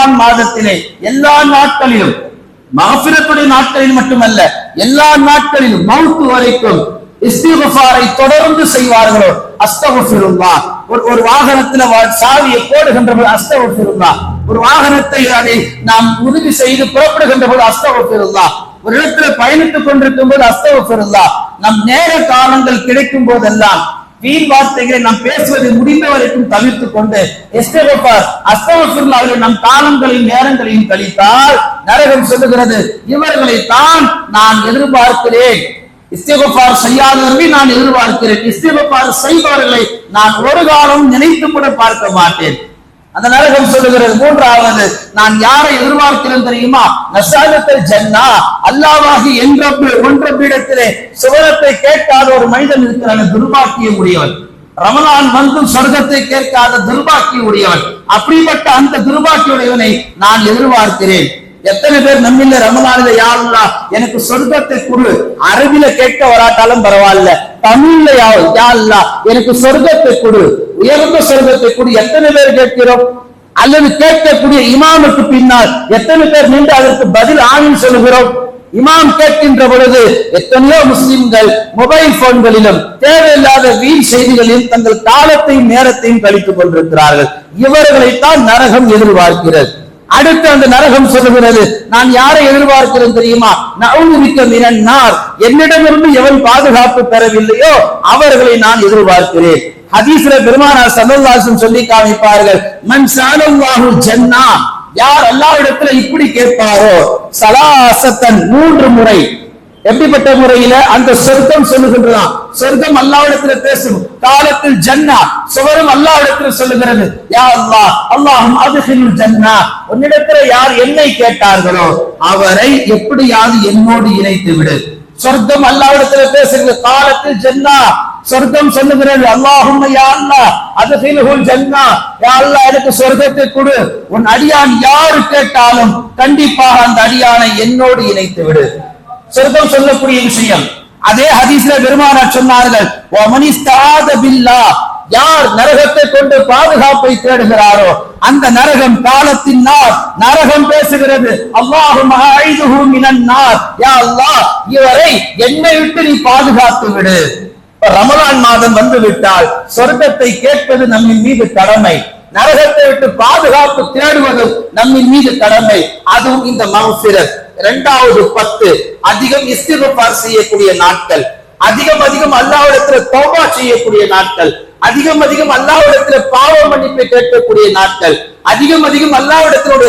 ஷாபான் மாதத்திலே எல்லா நாட்களிலும் மகபிரத்துடைய நாட்களில் மட்டுமல்ல எல்லா நாட்களிலும் மவுத்து வரைக்கும் இஸ்திகுஃபாரை தொடர்ந்து செய்வார்களோ அஸ்தகுஃபிருல்லா. ஒரு ஒரு வாகனத்துல சாவியை போடுகின்ற போது அஸ்தகுஃபிருல்லா. ஒரு வாகனத்தை அதை நாம் உறுதி செய்து புறப்படுகின்ற போது அஸ்தகுஃபிருல்லா. ஒரு இடத்துல பயணித்துக் கொண்டிருக்கும் போது அஸ்தகுஃபிருல்லா. நம் நேர காலங்கள் கிடைக்கும் போதெல்லாம் வீண் வார்த்தைகளை நாம் பேசுவதை முடிந்த வரைக்கும் தவிர்த்து கொண்டு எஸ்தேகோபார் அவர்கள் நம் காலங்களையும் நேரங்களையும் கழித்தால் நரகம் சொல்லுகிறது இவர்களை தான் நான் எதிர்பார்க்கிறேன். இஸ்திகபார் செய்யாதவர்களை நான் எதிர்பார்க்கிறேன். இஸ்திகபார் செய்பவர்களை நான் ஒரு காலம் நினைத்து கூட பார்க்க மாட்டேன். அந்த நரகம் சொல்லுகிறது மூன்றாவது நான் யாரை எதிர்பார்க்கிறேன் தெரியுமா? நசாதத்தில் ஜன்னா அல்லாவாகி என்ற ஒன்ற பீடத்திலே சுவரத்தை கேட்காத ஒரு மனிதன் இருக்கிறான் துர்பாக்கிய உடையவன் ரமலான் வந்தும் சொர்க்கத்தை கேட்காத துர்பாக்கிய உடையவன் அப்படிப்பட்ட அந்த துர்பாக்கிய உடையவனை நான் எதிர்பார்க்கிறேன். எத்தனை பேர் நம்மில ரமலானில யாருல்லா எனக்கு சொர்க்கத்தை குரு அரபில கேட்க வராட்டாலும் பரவாயில்ல. தமிழ்ல யா- யா எனக்கு சொர்க்கத்தை கொடு. உயர்ந்த சொர்க்கத்தை கொடு. எத்தனை பேர் கேட்கிறோம்? அல்லது கேட்கக்கூடிய இமாமுக்கு பின்னால் எத்தனை பேர் நின்று அதற்கு பதில் ஆணும் சொல்லுகிறோம்? இமாம் கேட்கின்ற பொழுது எத்தனையோ முஸ்லிம்கள் மொபைல் போன்களிலும் தேவையில்லாத வீண் செய்திகளில் தங்கள் காலத்தையும் நேரத்தையும் கழித்துக் கொண்டிருக்கிறார்கள். இவர்களைத்தான் நரகம் எதிர்பார்க்கிறது. அடுத்து அந்த நரகம் சொல்லுகிறது. நான் யாரை எதிர்பார்க்கிறேன் தெரியுமா? நவுமிக்க மினன்னார் என்னிடமிருந்து எவன் பாதுகாப்பு பெறவில்லையோ அவர்களை நான் எதிர்பார்க்கிறேன். ஹதீஸ்ல பெருமானார் சல்லல்லாஹு சொல்லி காமிப்பார்கள். மன் சாலல்லாஹு ஜன்னா. யார் இடத்துல இப்படி கேட்பாரோ? சலாசத்தன் மூன்று முறை. எப்படிப்பட்ட முறையில அந்த சொர்க்கம் சொல்லுகின்றதாம் சொர்க்கம் அல்லாவிடத்துல பேசும். காலத்தில் ஜன்னா சுவரும் அல்லாவிடத்துல சொல்லுகிறது. யா அல்லாஹ் அல்லாஹும் அதுகில் ஜன்னா. உன்னிடத்துல யார் என்னை கேட்டார்களோ அவரை எப்படியாவது என்னோடு இணைத்து விடு. சொர்க்கம் அல்லாவிடத்துல பேசுகிறது. காலத்தில் ஜன்னா சொர்க்கம் சொல்லுகிறது. அல்லாஹும் யா அல்லா அதுகில் ஜன்னா. யா அல்லா எனக்கு சொர்க்கத்தை கொடு. உன் அடியான் யாரு கேட்டாலும் கண்டிப்பாக அந்த அடியானை என்னோடு இணைத்து விடு. சொர்க்கம் சொல்லக்கூடிய விஷயம். அதே ஹதீஸ்ல பெருமானார் சொன்னார்கள் யார் நரகத்தை கொண்டு பாதுகாப்பை தேடுகிறாரோ அந்த நரகம் காலத்தின் நார் நரகம் பேசுகிறது. அல்லாஹும் யா இவரை என்னை விட்டு நீ பாதுகாத்து விடு ரமலான் மாதம் வந்து விட்டால் சொர்க்கத்தை கேட்பது நம்மின் மீது கடமை. நரகத்தை விட்டு பாதுகாப்பு தேடுவதும் நம்மின் மீது கடமை. அதுவும் இந்த மகசிரத் இரண்டாவது பத்து அதிகம் இஸ்திகுபார் செய்யக்கூடிய நாட்கள். அதிகம் அதிகம் அல்லாவிடத்துல தௌபா செய்யக்கூடிய நாட்கள். அதிகம் அதிகம் அல்லாவிடத்துல பாவ மன்னிப்பை கேட்கக்கூடிய நாட்கள். அதிகம் அதிகம் அல்லாவிடத்தினுடைய